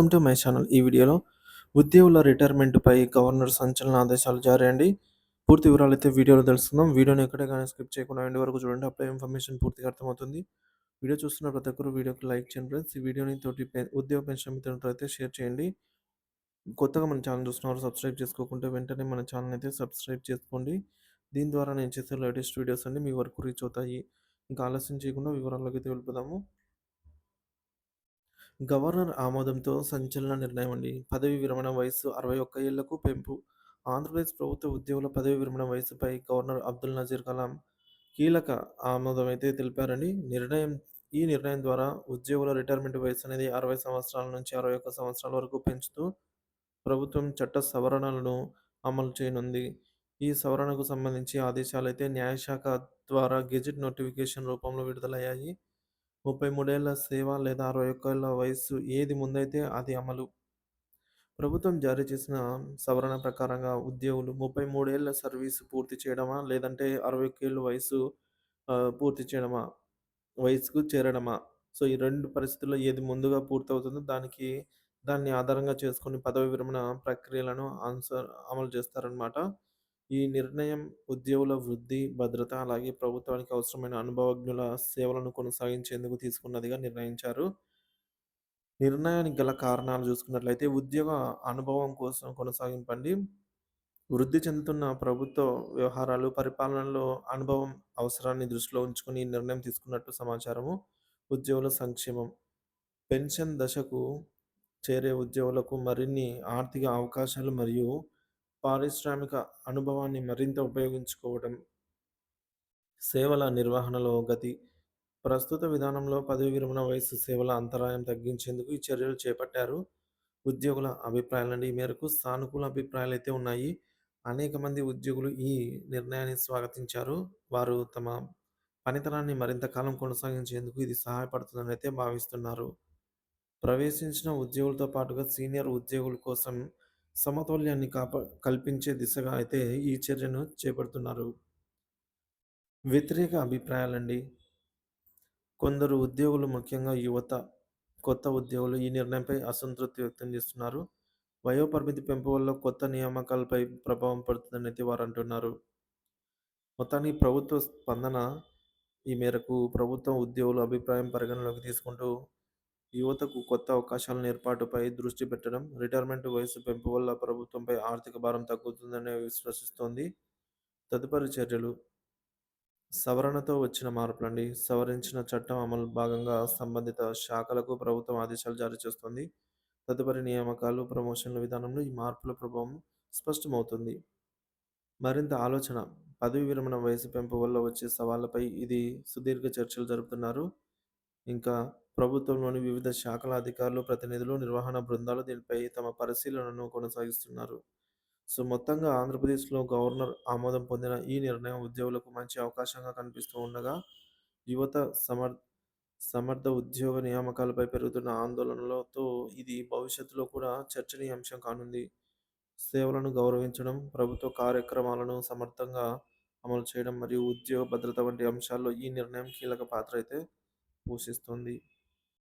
Welcome to my channel. ఈ వీడియోలో ఉద్యోగుల రిటైర్మెంట్‌పై గవర్నర్ సంచలన ఆదేశాలు జారీ అండి. పూర్తి అయితే వీడియోలో తెలుసుకుందాం. వీడియోని ఎక్కడైనా గాని స్కిప్ చేయకుండా ఎండ్ వరకు చూడండి. అప్పుడే ఇన్ఫర్మేషన్ పూర్తిగా అర్థమవుతుంది. వీడియో చూస్తున్న ప్రతి ఒక్కరు వీడియోకి లైక్ చేయండి ఫ్రెండ్స్. ఈ వీడియోని తోటి ఉద్యోగ పెన్షన్ మిత్రులతో అయితే షేర్ చేయండి. కొత్తగా మన ఛానల్ చూస్తున్నవారు సబ్స్క్రైబ్ చేసుకోకుంటే వెంటనే మన ఛానల్ అయితే సబ్స్క్రైబ్ చేసుకోండి. దీని ద్వారా నేను చేసే లేటెస్ట్ వీడియోస్ అన్ని మీ వరకు రీచ్ అవుతాయి. ఇంకా ఆలస్యం చేయకుండా వివరాల్లోకి అయితే వెళ్ళిపోదాము. గవర్నర్ ఆమోదంతో సంచలన నిర్ణయం అండి. పదవీ విరమణ వయసు అరవై ఒక్క ఏళ్ళకు పెంపు ఆంధ్రప్రదేశ్ ప్రభుత్వ ఉద్యోగుల పదవీ విరమణ వయసుపై గవర్నర్ అబ్దుల్ నజీర్ కలాం కీలక ఆమోదమైతే తెలిపారండి. నిర్ణయం ఈ నిర్ణయం ద్వారా ఉద్యోగుల రిటైర్మెంట్ వయసు అనేది 60 సంవత్సరాల నుంచి 61 సంవత్సరాల వరకు పెంచుతూ ప్రభుత్వం చట్ట సవరణలను అమలు చేయనుంది. ఈ సవరణకు సంబంధించి ఆదేశాలు అయితే న్యాయశాఖ ద్వారా గెజిట్ నోటిఫికేషన్ రూపంలో విడుదలయ్యాయి. ముప్పై మూడేళ్ళ సేవ లేదా అరవై ఒక్కేళ్ళ వయస్సు ఏది ముందైతే అది అమలు. ప్రభుత్వం జారీ చేసిన సవరణ ప్రకారంగా ఉద్యోగులు ముప్పై మూడేళ్ళ సర్వీసు పూర్తి చేయడమా? లేదంటే 61 ఏళ్ళ వయసు పూర్తి చేయడమా? వయసుకు చేరడమా? సో, ఈ రెండు పరిస్థితుల్లో ఏది ముందుగా పూర్తవుతుందో దానికి దాన్ని ఆధారంగా చేసుకుని పదవీ విరమణ ప్రక్రియలను ఆన్సర్ అమలు చేస్తారనమాట. ఈ నిర్ణయం ఉద్యోగుల వృద్ధి, భద్రత అలాగే ప్రభుత్వానికి అవసరమైన అనుభవజ్ఞుల సేవలను కొనసాగించేందుకు తీసుకున్నదిగా నిర్ణయించారు. నిర్ణయానికి గల కారణాలు చూసుకున్నట్లయితే ఉద్యోగ అనుభవం కోసం కొనసాగింపండి. వృద్ధి చెందుతున్న ప్రభుత్వ వ్యవహారాలు, పరిపాలనలో అనుభవం అవసరాన్ని దృష్టిలో ఉంచుకొని ఈ నిర్ణయం తీసుకున్నట్టు సమాచారము. ఉద్యోగుల సంక్షేమం పెన్షన్ దశకు చేరే ఉద్యోగులకు మరిన్ని ఆర్థిక అవకాశాలు మరియు పారిశ్రామిక అనుభవాన్ని మరింత ఉపయోగించుకోవడం. సేవల నిర్వహణలో గతి ప్రస్తుత విధానంలో పదవి విరమణ వయస్సు సేవల అంతరాయం తగ్గించేందుకు ఈ చర్యలు చేపట్టారు. ఉద్యోగుల అభిప్రాయాలండి. ఈ మేరకు సానుకూల అభిప్రాయాలు అయితే ఉన్నాయి. అనేక మంది ఉద్యోగులు ఈ నిర్ణయాన్ని స్వాగతించారు. వారు తమ పనితనాన్ని మరింత కాలం కొనసాగించేందుకు ఇది సహాయపడుతుందని అయితే భావిస్తున్నారు. ప్రవేశించిన ఉద్యోగులతో పాటుగా సీనియర్ ఉద్యోగుల కోసం సమతౌల్యాన్ని కాప కల్పించే దిశగా అయితే ఈ చర్యను చేపడుతున్నారు. వ్యతిరేక అభిప్రాయాలండి. కొందరు ఉద్యోగులు ముఖ్యంగా యువత, కొత్త ఉద్యోగులు ఈ నిర్ణయంపై అసంతృప్తి వ్యక్తం చేస్తున్నారు. వయోపరిమితి పెంపు వల్ల కొత్త నియామకాలపై ప్రభావం పడుతుందని అయితే వారు అంటున్నారు. మొత్తానికి ప్రభుత్వ స్పందన ఈ మేరకు ప్రభుత్వం ఉద్యోగుల అభిప్రాయం పరిగణలోకి తీసుకుంటూ యువతకు కొత్త అవకాశాల ఏర్పాటుపై దృష్టి పెట్టడం, రిటైర్మెంట్ వయసు పెంపు వల్ల ప్రభుత్వంపై ఆర్థిక భారం తగ్గుతుందని విశ్వసిస్తోంది. తదుపరి చర్యలు సవరణతో వచ్చిన మార్పులండి. సవరించిన చట్టం అమలు భాగంగా సంబంధిత శాఖలకు ప్రభుత్వం ఆదేశాలు జారీ చేస్తోంది. తదుపరి నియామకాలు, ప్రమోషన్ల విధానంలో ఈ మార్పుల ప్రభావం స్పష్టమవుతుంది. మరింత ఆలోచన పదవీ విరమణ వయసు పెంపు వల్ల వచ్చే సవాళ్ళపై ఇది సుదీర్ఘ చర్చలు జరుపుతున్నారు. ఇంకా ప్రభుత్వంలోని వివిధ శాఖల అధికారులు, ప్రతినిధులు, నిర్వహణ బృందాలు దీనిపై తమ పరిశీలనను కొనసాగిస్తున్నారు. సో, మొత్తంగా ఆంధ్రప్రదేశ్‌లో గవర్నర్ ఆమోదం పొందిన ఈ నిర్ణయం ఉద్యోగులకు మంచి అవకాశంగా కనిపిస్తూ ఉండగా, యువత సమర్ సమర్థ ఉద్యోగ నియామకాలపై పెరుగుతున్న ఆందోళనలతో ఇది భవిష్యత్తులో కూడా చర్చనీయాంశం కానుంది. సేవలను గౌరవించడం, ప్రభుత్వ కార్యక్రమాలను సమర్థంగా అమలు చేయడం మరియు ఉద్యోగ భద్రత వంటి అంశాల్లో ఈ నిర్ణయం కీలక పాత్ర అయితే పోషిస్తుంది.